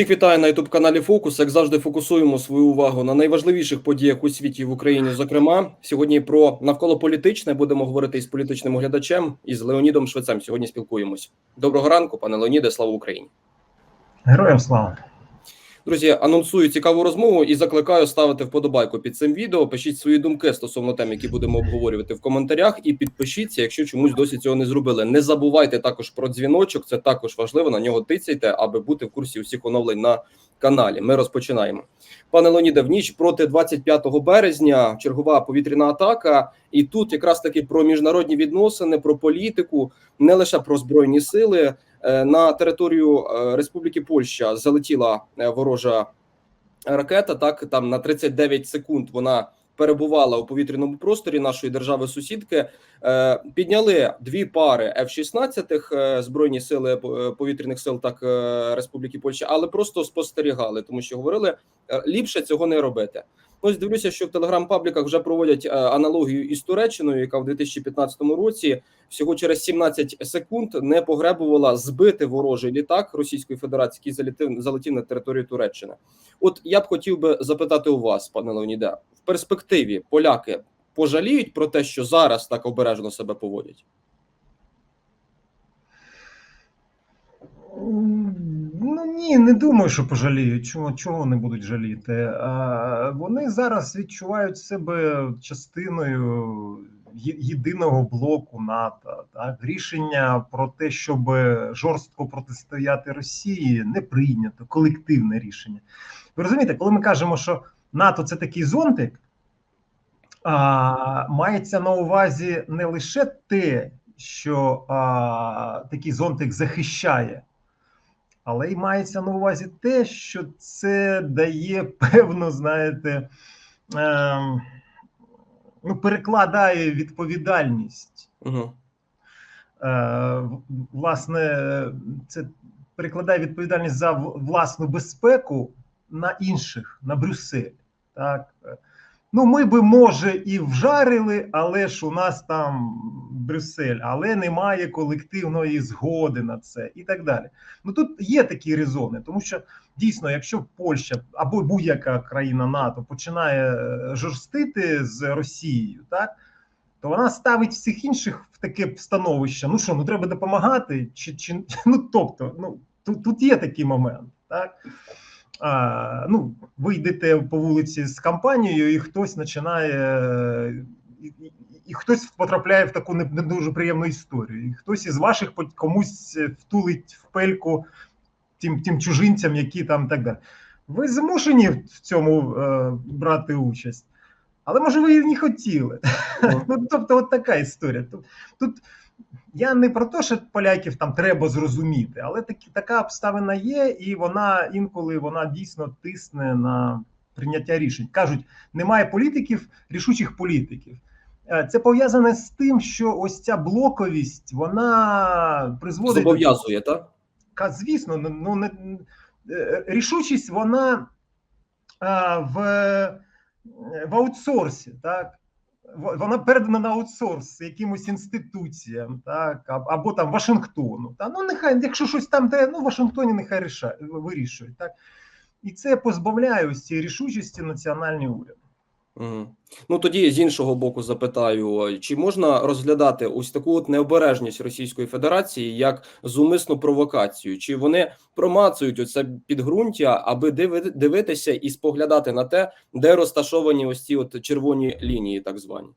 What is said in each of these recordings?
Всіх вітаю на youtube каналі Фокус. Як завжди, фокусуємо свою увагу на найважливіших подіях у світі і в Україні. Зокрема, сьогодні про навколо політичне будемо говорити із політичним оглядачем із Леонідом Швецем. Сьогодні спілкуємось. Доброго ранку, пане Леоніде. Слава Україні. Героям слава. Друзі, анонсую цікаву розмову і закликаю ставити вподобайку під цим відео. Пишіть свої думки стосовно тем, які будемо обговорювати в коментарях, і підпишіться, якщо чомусь досі цього не зробили. Не забувайте також про дзвіночок. Це також важливо. На нього тицяйте, аби бути в курсі усіх оновлень на каналі. Ми розпочинаємо. Пане Леоніде, в ніч проти 25 березня чергова повітряна атака, і тут якраз таки про міжнародні відносини, про політику, не лише про збройні сили. Е, На територію е, Республіки Польща залетіла е, ворожа ракета. Так там на 39 секунд вона перебувала у повітряному просторі нашої держави-сусідки. Підняли дві пари F-16 е, збройні сили повітряних сил так Республіки Польща, але просто спостерігали, тому що говорили ліпше цього не робити. Ось дивлюся, що в телеграм-пабліках вже проводять е, аналогію із Туреччиною, яка в 2015 році всього через 17 секунд не погребувала збити ворожий літак Російської Федерації, який залетів залетів на територію Туреччини. От я б хотів би запитати у вас, пане Леоніде, в перспективі поляки пожаліють про те, що зараз так обережно себе поводять. Ну не думаю, що пожаліють. Чого, чого не будуть жаліти? А, вони зараз відчувають себе частиною єдиного блоку НАТО. Так? Рішення про те, щоб жорстко протистояти Росії, не прийнято. Колективне рішення. Ви розумієте, коли ми кажемо, що НАТО це такий зонтик, а, мається на увазі не лише те, що а, такий зонтик захищає. Але й мається на увазі те, що це дає певну, знаєте, ем, ну, перекладає відповідальність. Угу. Е, власне, це перекладає відповідальність за власну безпеку на інших, на Брюссель. Так? Ну, ми би, може, і вжарили, але ж у нас там Брюссель, але немає колективної згоди на це і так далі. Ну тут є такі резони, тому що дійсно, якщо Польща або будь-яка країна НАТО починає е, жорстити з Росією, так то вона ставить всіх інших в таке становище. Ну що, ну треба допомагати, чи чи ну тобто, ну тут, тут є такий момент, так. А, ну, ви йдете по вулиці з компанією, і хтось починає, і, хтось потрапляє в таку не, дуже приємну історію. І хтось із ваших комусь втулить в пельку тим, тим чужинцям, які там так далі. Ви змушені в цьому е, брати участь. Але може ви і не хотіли. Ну, тобто, от така історія. Тут, тут я не про те, що поляків там треба зрозуміти, але такі, така обставина є, і вона інколи вона дійсно тисне на прийняття рішень. Кажуть, немає політиків, рішучих політиків. Е, Це пов'язане з тим, що ось ця блоковість вона призводить до Зобов'язує, так? Звісно, ну ну, не е, рішучість вона а, в, в аутсорсі, так. Вона передана на аутсорс якимось інституціям, так, або там Вашингтону. Та ну нехай, якщо щось там, де ну в Вашингтоні нехай вирішують, так. І це позбавляє ось цієї рішучості національний уряд. Угу. Ну тоді з іншого боку запитаю: чи можна розглядати ось таку от необережність Російської Федерації як зумисну провокацію? Чи вони промацують оце підґрунтя, аби дивитися і споглядати на те, де розташовані ось ці от червоні лінії, так звані?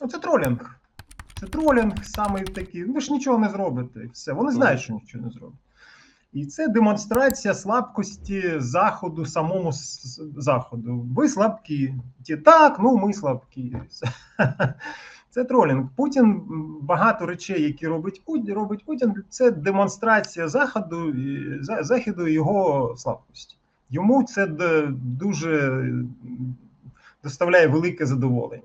Ну, це тролінг. Це тролінг саме такий. Ви ж нічого не зробите. Все. Вони знають, що нічого не зроблять. І це демонстрація слабкості заходу, самому заходу. Ви слабкі. Ті, так, ну ми слабкі. Це тролінг. Путін багато речей, які робить Путін, робить Путін, це демонстрація заходу і за- заходу і його слабкості. Йому це дуже доставляє велике задоволення.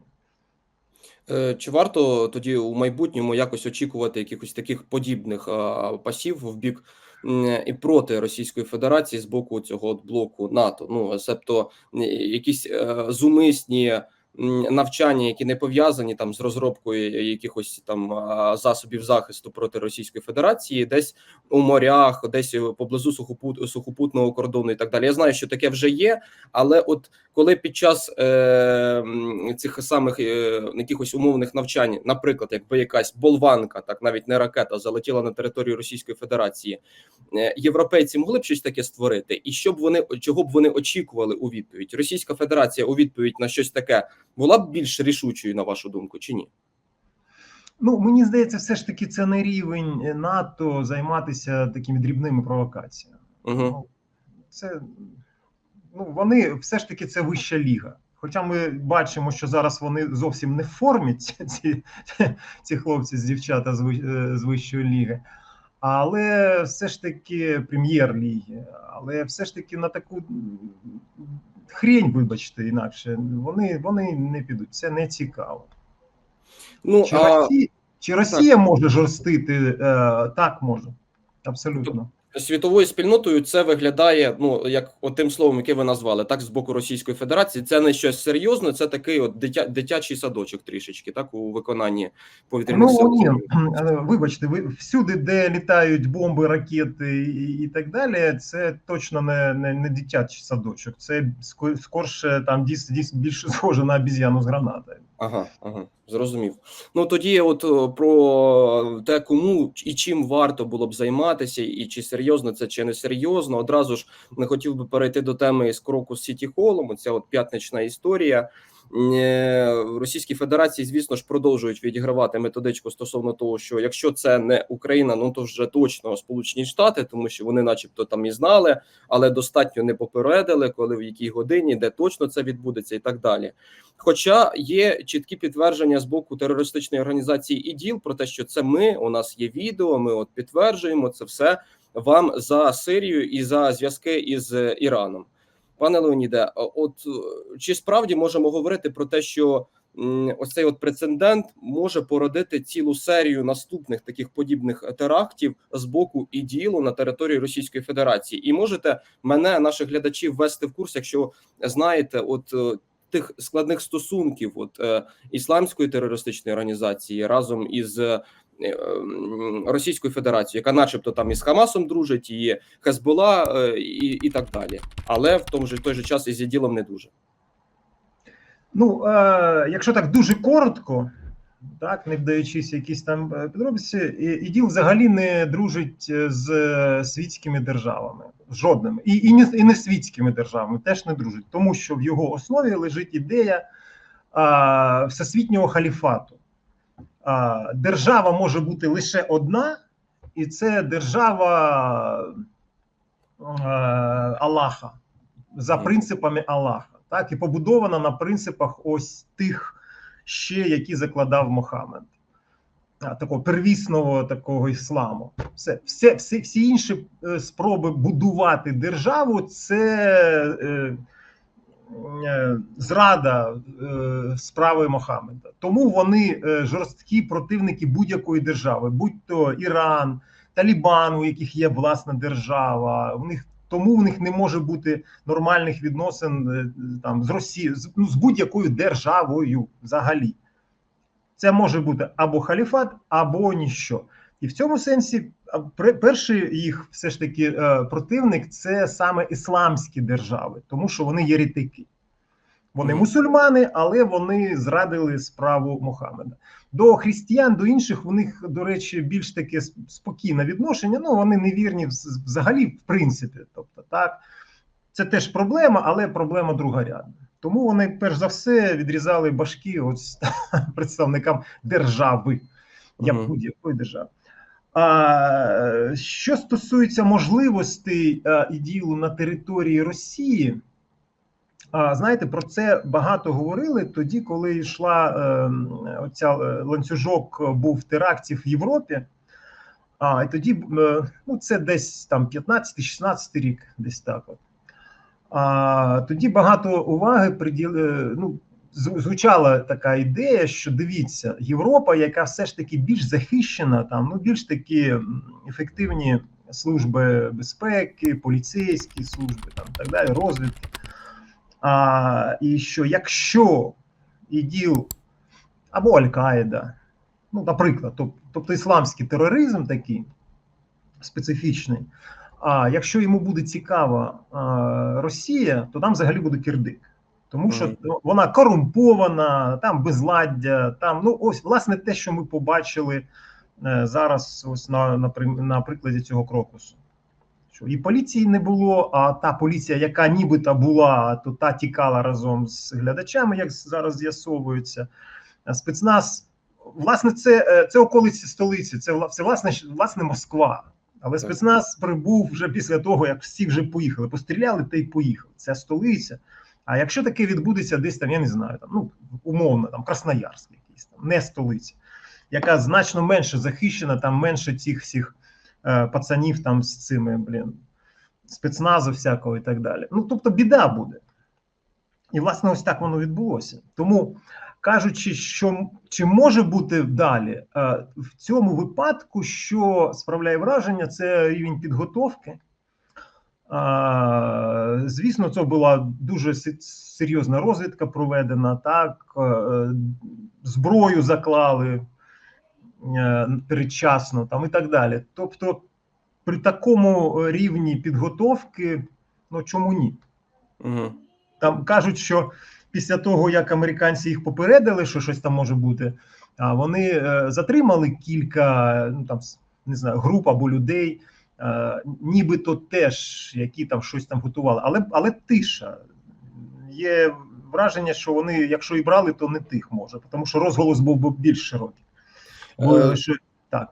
Е, Чи варто тоді у майбутньому якось очікувати якихось таких подібних пасів в бік і проти Російської Федерації з боку цього от блоку НАТО? Ну себто якісь е, зумисні навчання, які не пов'язані там з розробкою якихось там засобів захисту проти Російської Федерації, десь у морях, десь поблизу сухопут, сухопутного кордону і так далі. Я знаю, що таке вже є, але от коли під час е, цих самих е, якихось умовних навчань, наприклад, якби якась болванка, так навіть не ракета, залетіла на територію Російської Федерації, е, європейці могли б щось таке створити, і що б вони чого б вони очікували у відповідь? Російська Федерація у відповідь на щось таке була б більш рішучою, на вашу думку, чи ні? Ну, мені здається, все ж таки це не рівень е, НАТО займатися такими дрібними провокаціями. Угу. Це ну вони все ж таки це вища ліга. Хоча ми бачимо, що зараз вони зовсім не в формі, ці, ці, ці хлопці з дівчата з, е, з вищої ліги, але все ж таки прем'єр-ліги, але все ж таки на таку м, хрень, вибачте, інакше вони, вони не підуть. Це не цікаво. Ну Чи, а Росія, чи Росія може жорстити? Е, так може. Абсолютно. Світовою спільнотою це виглядає ну як от тим словом, яке ви назвали, так з боку Російської Федерації. Це не щось серйозне, це такий от дитя, дитячий садочок трішечки, так у виконанні повітряних Ну сил. е, вибачте, ви всюди, де літають бомби, ракети і, і так далі, це точно не, не, не дитячий садочок. Це ско- скорше там дійсно більше схоже на обіз'яну з гранатою. Ага, ага, зрозумів. Ну тоді, от про те, кому і чим варто було б займатися, і чи серйозно це, чи не серйозно. Одразу ж не хотів би перейти до теми з кроку з Сіті Холом. Оця от п'ятнична історія. Е, В Російській Федерації, звісно ж, продовжують відігравати методичку стосовно того, що якщо це не Україна, ну то вже точно Сполучені Штати, тому що вони, начебто, там і знали, але достатньо не попередили, коли в якій годині, де точно це відбудеться, і так далі. Хоча є чіткі підтвердження з боку терористичної організації ІДІЛ про те, що це ми, у нас є відео, ми от підтверджуємо це все вам за Сирію і за зв'язки із е, Іраном. Пане Леоніде, от е, чи справді можемо говорити про те, що ось цей от прецедент може породити цілу серію наступних таких подібних терактів з боку іділу на території Російської Федерації? І можете мене, наших глядачів, ввести в курс, якщо знаєте, от е, тих складних стосунків от е, ісламської терористичної організації разом із Російською Федерацією, яка, начебто, там із Хамасом дружить, і Хезбола, е, і, і так далі, але в тому ж той же час із ділом не дуже. Ну, е, якщо так дуже коротко, так, не вдаючись якісь там е, підробиці, іділ взагалі не дружить е, з е, світськими державами, жодними, і, і, не, і не світськими державами теж не дружить, тому що в його основі лежить ідея а, всесвітнього халіфату. Держава може бути лише одна, і це держава е, Аллаха за принципами Аллаха, так? І побудована на принципах ось тих ще, які закладав Мохаммед, такого первісного такого ісламу. Все, все, всі, всі інші е, спроби будувати державу це е, зрада е, справи Мохаммеда. Тому вони е, жорсткі противники будь-якої держави, будь то Іран, Талібан, у яких є власна держава. У них тому в них не може бути нормальних відносин е, там з Росією, з, ну, з будь-якою державою взагалі. Це може бути або халіфат, або ніщо. І в цьому сенсі перший їх все ж таки е, противник це саме ісламські держави, тому що вони єретики. Вони Мгм. мусульмани, але вони зрадили справу Мохаммеда. До християн, до інших у них, до речі, більш таке спокійне відношення. Ну вони не вірні взагалі, в принципі. Тобто, так це теж проблема, але проблема другорядна. Тому вони перш за все відрізали башки ось представникам держави, як Мгм. будь-якої держави. Що стосується можливостей і ділу на території Росії, знаєте, про це багато говорили тоді, коли йшла е, оця е, ланцюжок був терактів в Європі. А і тоді е, ну це десь там 15-16 рік, десь так. От. А тоді багато уваги приділи. Ну, звучала така ідея, що дивіться, Європа, яка все ж таки більш захищена, там ну більш такі ефективні служби безпеки, поліцейські служби, там так далі, розвідки. А, і що якщо іділ або Аль-Каїда. Ну, наприклад, тоб- тобто ісламський тероризм такий специфічний. А якщо йому буде цікава а, Росія, то там взагалі буде кирдик. Тому що ну, вона корумпована, там безладдя, там ну ось власне те, що ми побачили е, зараз, ось на, на, на прикладі цього крокусу. Що і поліції не було, а та поліція, яка нібито була, то та тікала разом з глядачами, як зараз з'ясовується. Спецназ, власне, це, е, це околиці столиці, це, це власне, власне Москва. Але спецназ прибув вже після того, як всі вже поїхали. Постріляли та й поїхали. Це столиця. А якщо таке відбудеться десь там, я не знаю, там ну умовно, там Красноярськ, якийсь там, не столиця, яка значно менше захищена, там менше цих всіх е, пацанів там з цими, блін, спецназу всякого і так далі. Ну тобто біда буде. І власне ось так воно відбулося. Тому кажучи, що чи може бути далі е, в цьому випадку, що справляє враження, це рівень підготовки. Звісно, це була дуже серйозна розвідка проведена. Так, е, зброю заклали е, передчасно там і так далі. Тобто, при такому рівні підготовки, ну чому ні? Угу. Там кажуть, що після того, як американці їх попередили, що щось там може бути, а вони е, затримали кілька ну там не знаю, груп або людей, нібито теж, які там щось там готували, але але тиша. Є враження, що вони, якщо і брали, то не тих може, тому що розголос був би більш широкий. Бо, Е, що, так.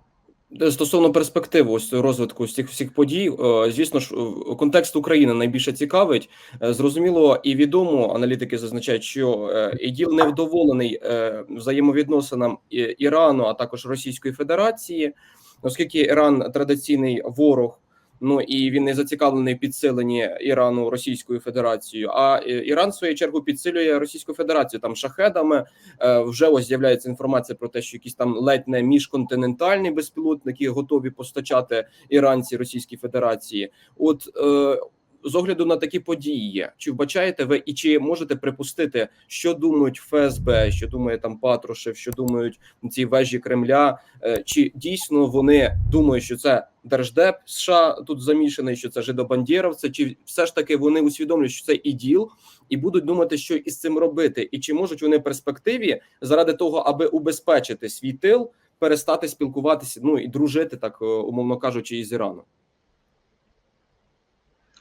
Е, Стосовно перспективи ось розвитку цих всіх подій, е, звісно ж, е, контекст України найбільше цікавить. Е, Зрозуміло і відомо, аналітики зазначають, що е, іділ невдоволений е, взаємовідносинам Ірану, а також Російської Федерації, оскільки Іран традиційний ворог. Ну і він не зацікавлений підсиленні Ірану Російською Федерацією. А е, Іран, в свою чергу, підсилює Російську Федерацію там шахедами. Е, Вже ось з'являється інформація про те, що якісь там ледь не міжконтинентальні безпілотники готові постачати іранці Російській Федерації. От е, з огляду на такі події, чи вбачаєте ви і чи можете припустити, що думають ФСБ, що думає там Патрушев, що думають ці вежі Кремля? Е, Чи дійсно вони думають, що це держдеп США тут замішаний, що це жидобандєровці, чи все ж таки вони усвідомлюють, що це іділ, і будуть думати, що із цим робити, і чи можуть вони в перспективі заради того, аби убезпечити свій тил, перестати спілкуватися, ну і дружити, так е, умовно кажучи, із Іраном?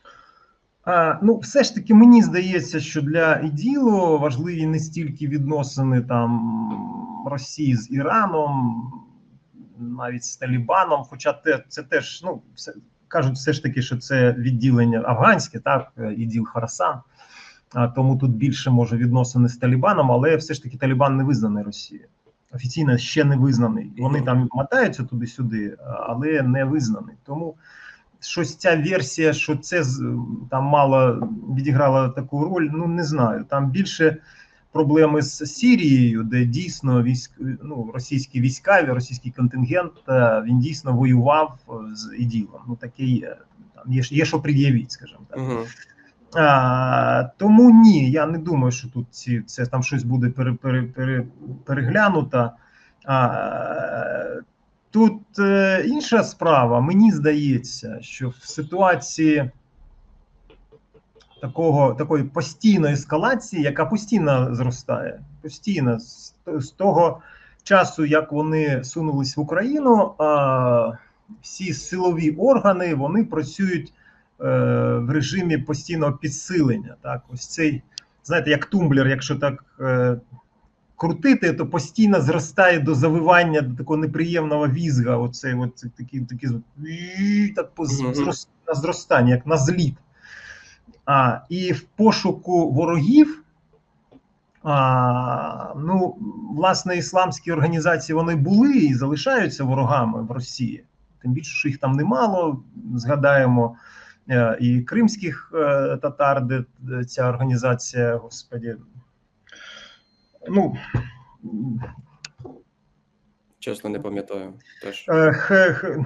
А, ну, все ж таки, мені здається, що для іділу важливі не стільки відносини там Росії з Іраном, навіть з Талібаном. Хоча те, це теж ну, все, кажуть, все ж таки, що це відділення афганське, так, іділ Харасан. А, тому тут більше може відносини з Талібаном, але все ж таки Талібан не визнаний Росією. Офіційно ще не визнаний. Вони там мотаються туди-сюди, але не визнаний. Тому щось ця версія, що це там мало відіграла таку роль, ну не знаю. Там більше проблеми з Сірією, де дійсно військ, ну, російські війська, російський контингент, е, він дійсно воював е, з іділом. Ну таке є. Там є, є що пред'явити, скажімо так. Угу. А, тому ні, я не думаю, що тут ці це там щось буде пере, пере, пере, переглянуто. А, тут е, інша справа. Мені здається, що в ситуації такого такої постійної ескалації, яка постійно зростає, постійно з, з того часу, як вони сунулись в Україну, а, всі силові органи вони працюють е, в режимі постійного підсилення. Так, ось цей, знаєте, як тумблер, якщо так е, крутити, то постійно зростає до завивання до такого неприємного візга. Оцей от такий, такий так на зростання, як на зліт. А, і в пошуку ворогів. А, ну, власне, ісламські організації вони були і залишаються ворогами в Росії. Тим більше, що їх там немало. Згадаємо е, і кримських е, татар, де ця організація, господі. Ну, Чесно, не пам'ятаю. Теж е,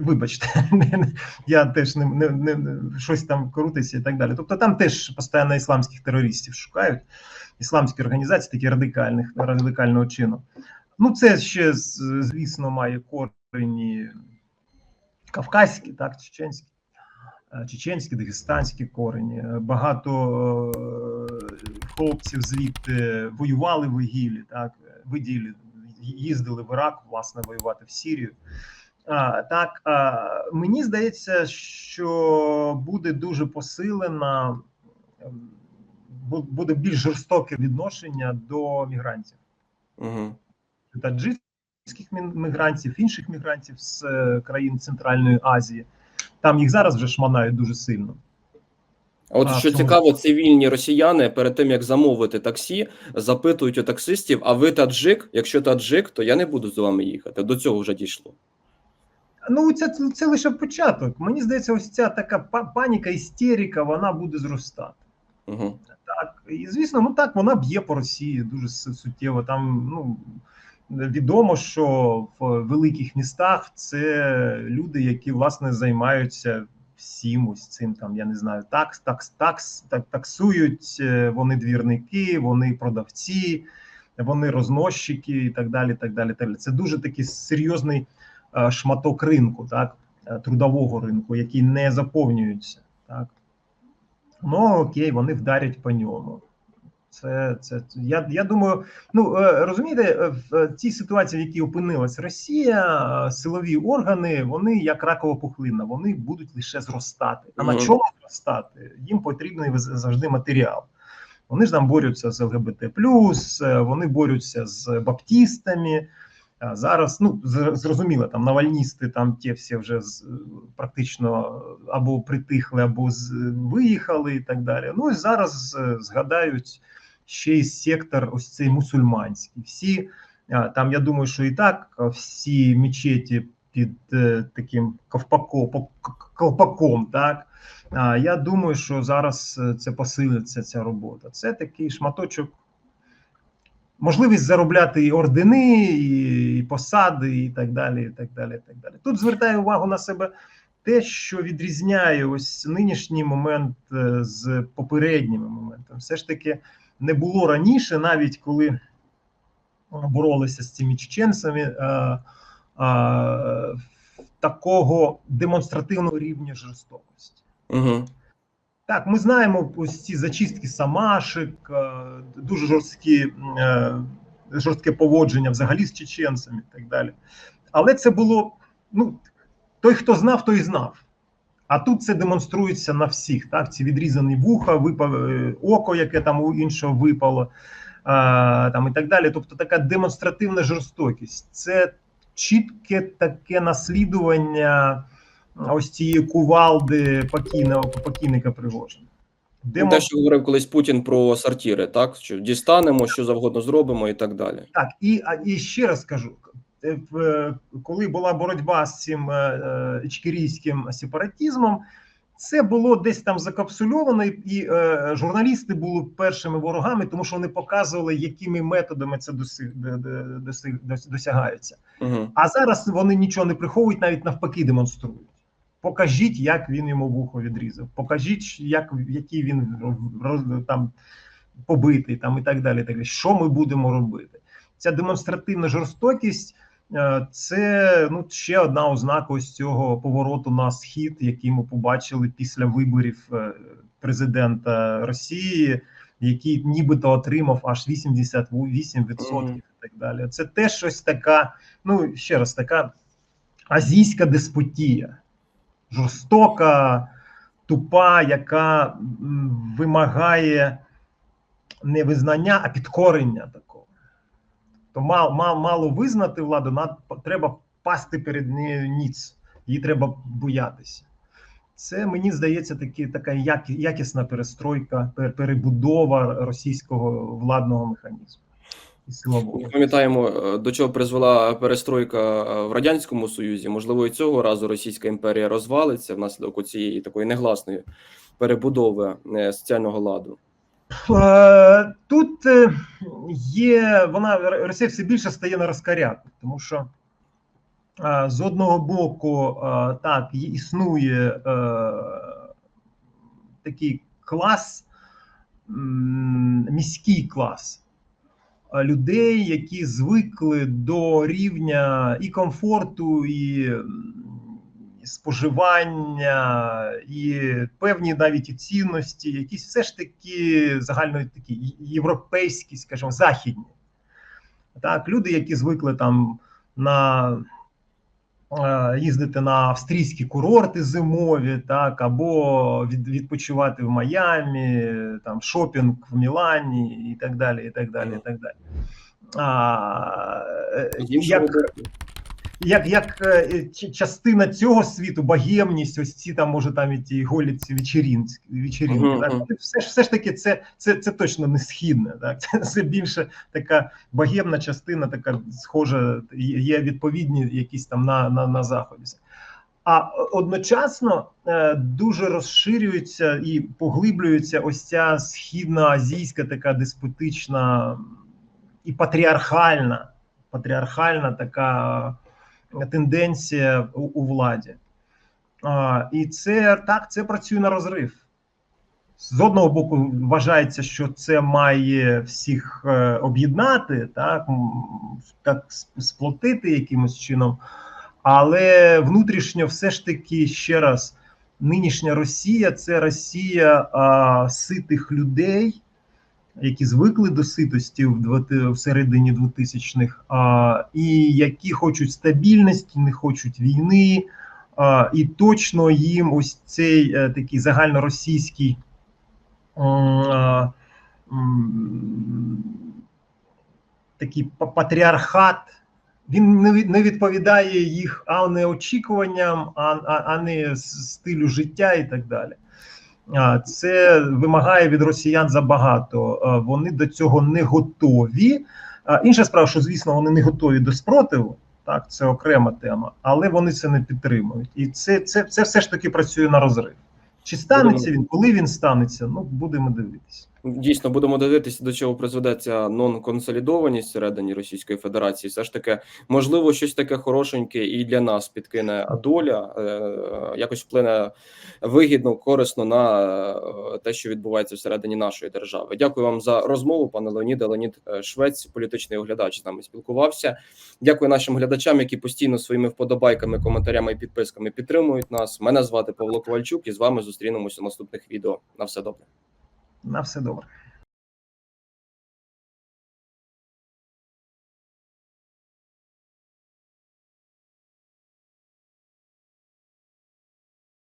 вибачте, я теж не, не, не, щось там крутиться і так далі. Тобто там теж постійно ісламських терористів шукають. ісламські організації, такі радикальних радикального чину. Ну, це ще звісно має корені кавказькі, так, чеченські, чеченські, дагестанські корені. Е, Багато е, хлопців звідти воювали в ІГІЛі, так, виділі, їздили в Ірак, власне, воювати в Сірію. А, так, а, мені здається, що буде дуже посилена, ем, буде більш жорстоке відношення до мігрантів Угу. таджикських мігрантів, інших мігрантів з е, країн Центральної Азії. Там їх зараз вже шманають дуже сильно. А от А, що цікаво, цивільні росіяни перед тим як замовити таксі, запитують у таксистів: а ви таджик? Якщо таджик, то я не буду з вами їхати. До цього вже дійшло. Ну, це, це лише початок. Мені здається, ось ця така паніка, істерика, вона буде зростати. Угу. Так, і звісно, ну так вона б'є по Росії дуже суттєво. Там ну відомо, що в великих містах це люди, які власне займаються всім ось цим. Там я не знаю, такс, такс, такс, так, таксують. е, Вони двірники, вони продавці, вони розносчики і так далі. Так далі. Так далі. Це дуже такий серйозний е, шматок ринку, так е, трудового ринку, який не заповнюється. Так. Ну окей, вони вдарять по ньому. Це, це я, я думаю, ну е, розумієте, е, в цій ситуації, в якій опинилась Росія, е, силові органи, вони як ракова пухлина, вони будуть лише зростати. А на чому зростати? Їм потрібний завжди матеріал. Вони ж там борються з ЛГБТ, е, вони борються з баптістами. Зараз, ну зрозуміло, там навальністи, там ті всі вже з, практично або притихли, або з, виїхали, і так далі. Ну і зараз е, згадають ще й сектор, ось цей мусульманський. Всі там, я думаю, що і так всі мечеті під е, таким ковпаком, колпаком, так. Я думаю, що зараз е, це посилиться ця робота. Це такий шматочок можливість заробляти і ордени, і, і посади, і так далі. і так далі, і так далі. Тут звертаю увагу на себе те, що відрізняє ось нинішній момент е, з попередніми моментами. Все ж таки не було раніше, навіть коли боролися з цими чеченцями. е, е, Такого демонстративного рівня жорстокості. Угу. Так, ми знаємо ось ці зачистки Самашик, е, дуже жорсткі, жорстке поводження взагалі з чеченцями і так далі. Але це було, ну, той, хто знав, той і знав. А тут це демонструється на всіх. Так, ці відрізані вуха, випав е, око, яке там у іншого випало, е, там і так далі. Тобто така демонстративна жорстокість. Це чітке таке наслідування ось цієї кувалди покійного покійника Пригожина. Демо... Те, що говорив колись Путін про сортіри, так що дістанемо, що завгодно зробимо, і так далі. Так, і, і ще раз кажу: коли була боротьба з цим е, е, сепаратизмом, це було десь там закапсульовано, і, е, журналісти були першими ворогами, тому що вони показували, якими методами це досягається. Угу. А зараз вони нічого не приховують, навіть навпаки демонструють. Покажіть, як він йому вухо відрізав. Покажіть, як який він там побитий, там і так далі. Так. Що ми будемо робити? Ця демонстративна жорстокість е, це ну ще одна ознака ось цього повороту на схід, який ми побачили після виборів е, президента Росії, який нібито отримав аж 88% Мгм. і так далі. Це теж щось така, ну ще раз, така азійська деспотія, жорстока, тупа, яка вимагає не визнання, а підкорення такого. То мало, мало, мало визнати владу, над, треба пасти перед нею ніц, її треба боятися. Це мені здається таки, така як, якісна перестройка, перебудова російського владного механізму. Ми пам'ятаємо, е, до чого призвела перестройка е, в радянському союзі. Можливо, і цього разу Російська імперія розвалиться внаслідок цієї такої негласної перебудови е, соціального ладу. Е, Тут е, є вона Росія все більше стає на розкаряку, тому що е, з одного боку, так існує такий клас міський клас людей, які звикли до рівня і комфорту, і споживання, і певні навіть і цінності, якісь все ж таки загально такі європейські, скажімо, західні. Так, люди, які звикли там на е, їздити на австрійські курорти зимові, так, або від, відпочивати в Майамі, там шопінг в Мілані і так далі. і так далі, і так далі. А, е, як, як, як е, частина цього світу, богемність, ось ці там, може, там і ті голі ці вечерінки, Мгм, так? Все, ж, все ж таки, це, це, це точно не східне. Так? Це, це більше така богемна частина, така схожа, є є відповідні якісь там на, на, на заході. А одночасно е, дуже розширюється і поглиблюється ось ця східноазійська така деспотична і патріархальна, патріархальна така тенденція у, у владі. А, і це так, це працює на розрив. З одного боку, вважається, що це має всіх е, об'єднати, так, так сплотити якимось чином. Але внутрішньо, все ж таки, ще раз, нинішня Росія це Росія а, ситих людей, які звикли до ситості в, середині 2000-х, а, і які хочуть стабільності, не хочуть війни. А, і точно їм ось цей е, такий загальноросійський а, такий патріархат. Він не відповідає їх а не очікуванням, а, а, а не стилю життя і так далі. А, Це вимагає від росіян забагато. Вони до цього не готові. Інша справа, що звісно, вони не готові до спротиву. Так, це окрема тема, але вони це не підтримують. І це, це, це все ж таки працює на розрив. Чи станеться він, коли він станеться? Ну будемо дивитися. Дійсно, будемо дивитися, до чого призведе ця нон-консолідованість всередині Російської Федерації. Все ж таки, можливо, щось таке хорошеньке і для нас підкине доля, е, якось вплине вигідно, корисно на е, те, що відбувається всередині нашої держави. Дякую вам за розмову, пане Леоніде. Леонід е, Швець, політичний оглядач, з нами спілкувався. Дякую нашим глядачам, які постійно своїми вподобайками, коментарями і підписками підтримують нас. Мене звати Павло Ковальчук, і з вами зустрінемося у наступних відео. На все добре. На все добре.